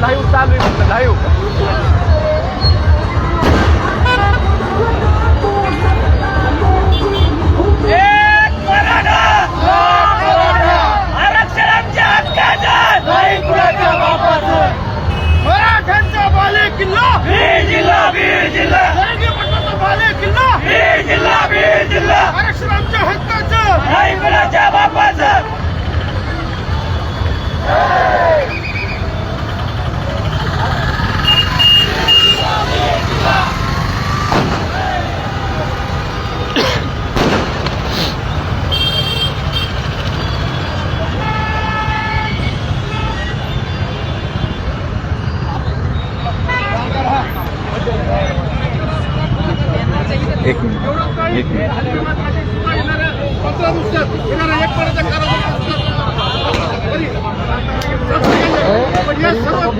Live चालू आहे म्हटलं लाईव्ह. एक मराठा! आरक्षण आमच्या हक्काचं! नाही कुणाच्या बापाचं मराठ्यांचा बाले किल्ला बीड जिल्हा बीड जिल्हा जरंगे पटनाचा बाले किल्ला बीड जिल्हा बीड जिल्हा आरक्षण आमच्या हक्काचं नाही कुणाच्या बापाचं एक मिनिट एक मिनिट पंधरा दिवसात येणारा एक महिन्याचा कालावधी पण या सर्व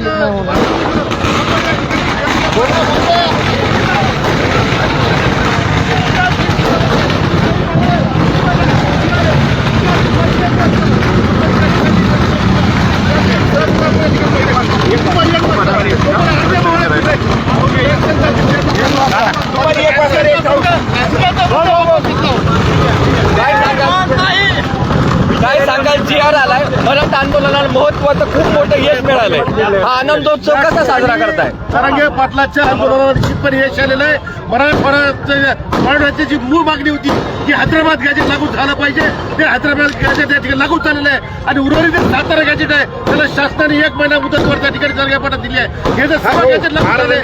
काय सांगाल जी आर आलाय. मराठा आंदोलनाला महत्वाचं खूप मोठं यश मिळालंय. हा आनंदोत्सव कसा साजरा करताय? तरंगे पाटलाच्या आंदोलनावर पण यश आलेलं आहे मराठवाड्याची जी मूळ मागणी होती की हैदराबाद गॅजेट लागू झालं पाहिजे. ते हैदराबाद गॅजेट या ठिकाणी लागू झालेलं आहे. आणि उर्वरित जे सातारा गॅजेट आहे त्याला शासनाने एक महिना मुदतवर त्या ठिकाणी पाटात दिली आहे. हे जर सर्व गॅजेट लागू झाले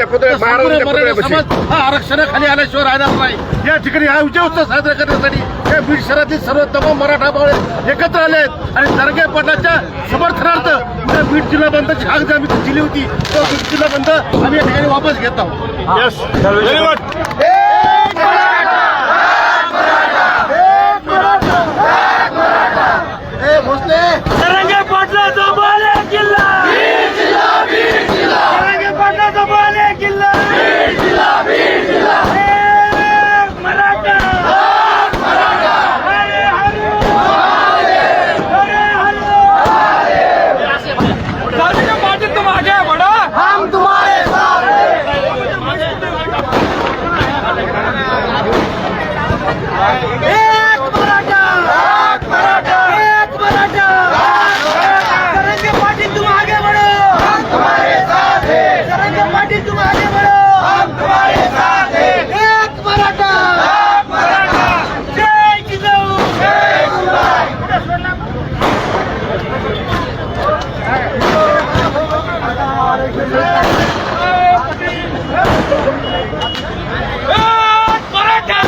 समाज हा आरक्षणाखाली आल्याशिवाय राहणार नाही. या ठिकाणी हा विजय उत्सव साजरा करण्यासाठी या बीड शहरातील सर्व तमाम मराठा बाळे एकत्र आले आहेत. आणि तरंगे पाटलाच्या समर्थनार्थ उद्या बीड जिल्हा बंदची हाक जी आम्ही दिली होती. तो बीड जिल्हा बंद आम्ही या ठिकाणी वापस घेत आहोत तरंगे पाटलाचा बाले किल्ला तरंगे पाटलाचा बाले किल्ला एक मराठा अरे हरो अरे हरो तरंगे पाटील तुम आगे बढ़ो हम तुम्हारे एक मराठा एक मराठा एक मराठा तरंगे पाटील तुम आगे बढ़ो हम तुम्हारे साथ हैं तरंगे पाटील तुम आगे बढ़ो हम तुम्हारे साथ हैं एक मराठा एक मराठा जय जिजाऊ जय एक मराठा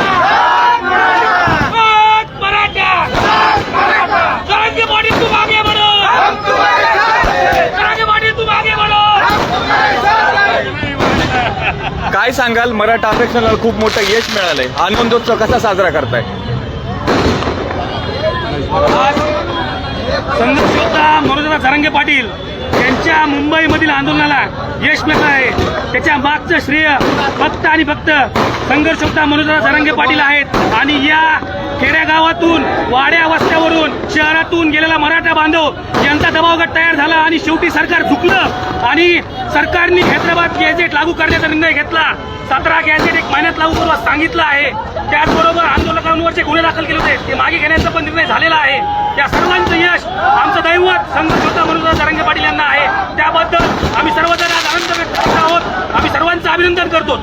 एक मराठा एक मराठा तरंगे पाटील तुम आगे बढ़ो हम तुम्हारे साथ हैं तरंगे पाटील तुम आगे बढ़ो हम तुम्हारे साथ हैं काय सांगाल मराठा आरक्षणाला खूप मोठं यश मिळालंय. आनंदोत्सव कसा साजरा करताय? संघर्ष मनोजना मनोजरा पाटील यांच्या मुंबईमधील आंदोलनाला यश मिळालं आहे. त्याच्या मागचं श्रेय फक्त आणि फक्त संघर्ष मनोजना सारंगे पाटील आहेत. आणि या खेड्यागावातून वाड्या वस्त्यावरून शहरातून गेलेला मराठा बांधव यांचा दबावगट तयार झाला आणि शेवटी सरकार झुकलं आणि सरकारने हैदराबाद गॅजेट लागू करण्याचा निर्णय घेतला. सतरा गॅजेट एक महिन्यात लागू करू सांगितलं आहे. त्याचबरोबर आंदोलकांवर जे गुन्हे दाखल केले होते. ते मागे घेण्याचा पण निर्णय झालेला आहे. या सर्वांचं यश आमचं दैवत संघर्ष होता म्हणून जरांगे पाटील यांना आहे. त्याबद्दल आम्ही सर्वजण आज आनंद व्यक्त करत आहोत. आम्ही सर्वांचं अभिनंदन करतो.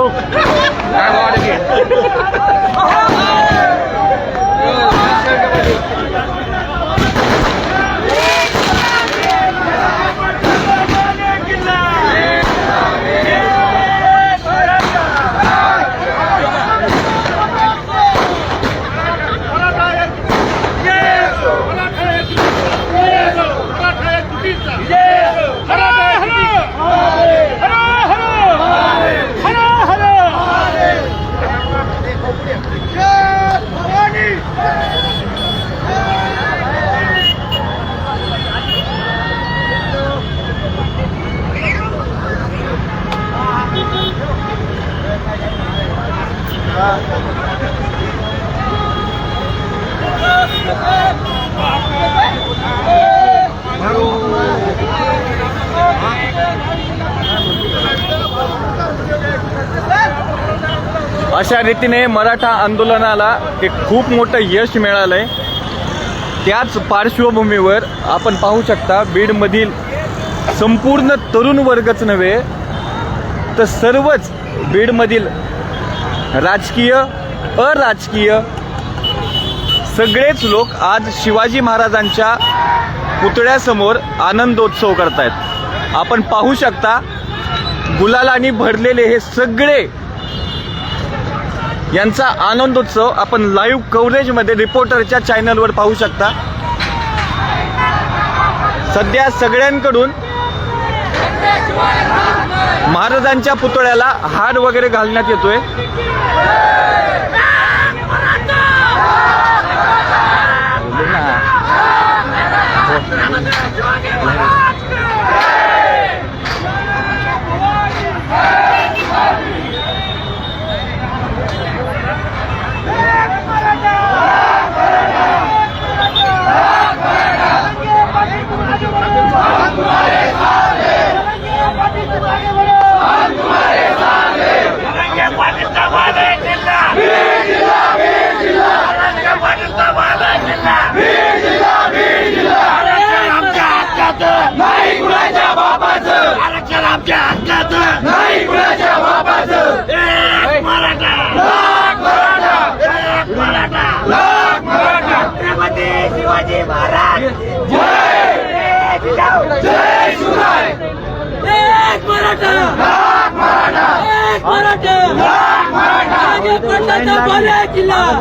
I want Kagawa na अशा रीतीने मराठा आंदोलनाला एक खूप मोठं यश मिळालं आहे त्याच पार्श्वभूमीवर आपण पाहू शकता बीडमधील संपूर्ण तरुण वर्गच नव्हे तर सर्वच बीडमधील राजकीय अराजकीय सगळेच लोक आज शिवाजी महाराजांच्या पुतळ्यासमोर आनंदोत्सव करतायत. आपण पाहू शकता गुलालाने भरलेले हे सगळे यांचा आनंदोत्सव आपण लाईव्ह कव्हरेजमध्ये रिपोर्टरच्या चॅनलवर पाहू शकता. सध्या सगळ्यांकडून महाराजांच्या पुतळ्याला हार वगैरे घालण्यात येतोय आरक्षण आमच्या हक्काचं नाही कुणाच्या बापाचं एक मराठा लाख मराठा एक मराठा लाख मराठा छत्रपती शिवाजी महाराज जय जय शिवराय एक मराठा! एक मराठा! किल्ला! किल्ला!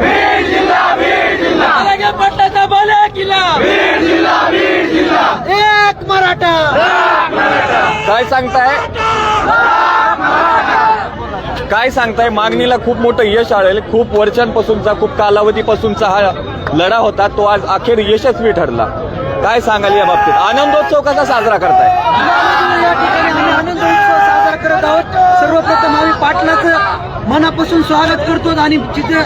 एक मराठा! काय सांगताय? काय सांगताय? मागणीला खूप मोठं यश आलेलं खूप वर्षांपासूनचा खूप कालावधीपासूनचा हा लढा होता तो आज अखेर यशस्वी ठरला. काय सांगाल या बाबतीत? आनंदोत्सव कसा साजरा करताय? या ठिकाणी आम्ही साजरा करत आहोत. सर्वप्रथम आम्ही पाटणाचं मनापासून स्वागत करतो आणि जिथे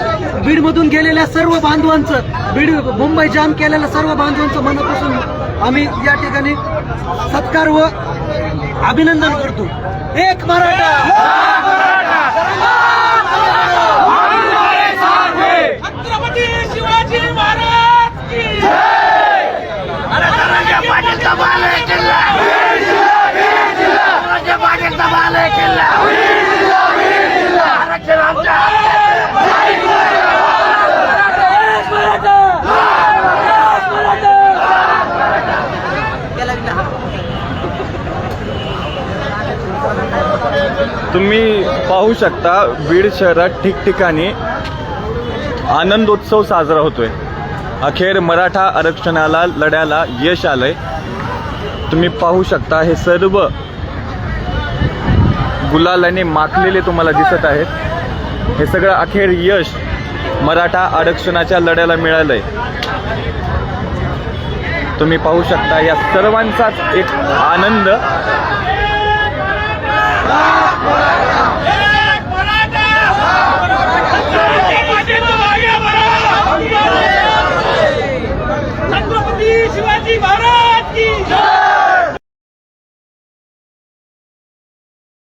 बीडमधून गेलेल्या सर्व बांधवांचं बीड मुंबई जाम केलेल्या सर्व बांधवांचं मनापासून आम्ही या ठिकाणी सत्कार व अभिनंदन करतो. एक मराठा छत्रपती शिवाजी महाराज की पाटीलचा बाल आहे किल्ला धनंजय पाटीलचा बाल आहे किल्ला आरक्षण आमच्या हक्काचं. एक मराठा! एक मराठा! तुम्ही पाहू शकता बीड शहरात ठिकठिकाणी आनंदोत्सव साजरा होतोय. अखेर मराठा आरक्षणाला लढ्याला यश आलंय. तुम्ही पाहू शकता हे सर्व गुलालाने माखलेले तुम्हाला दिसत आहेत. हे सगळं अखेर यश मराठा आरक्षणाच्या लढ्याला मिळालंय. तुम्ही पाहू शकता या सर्वांचाच एक आनंद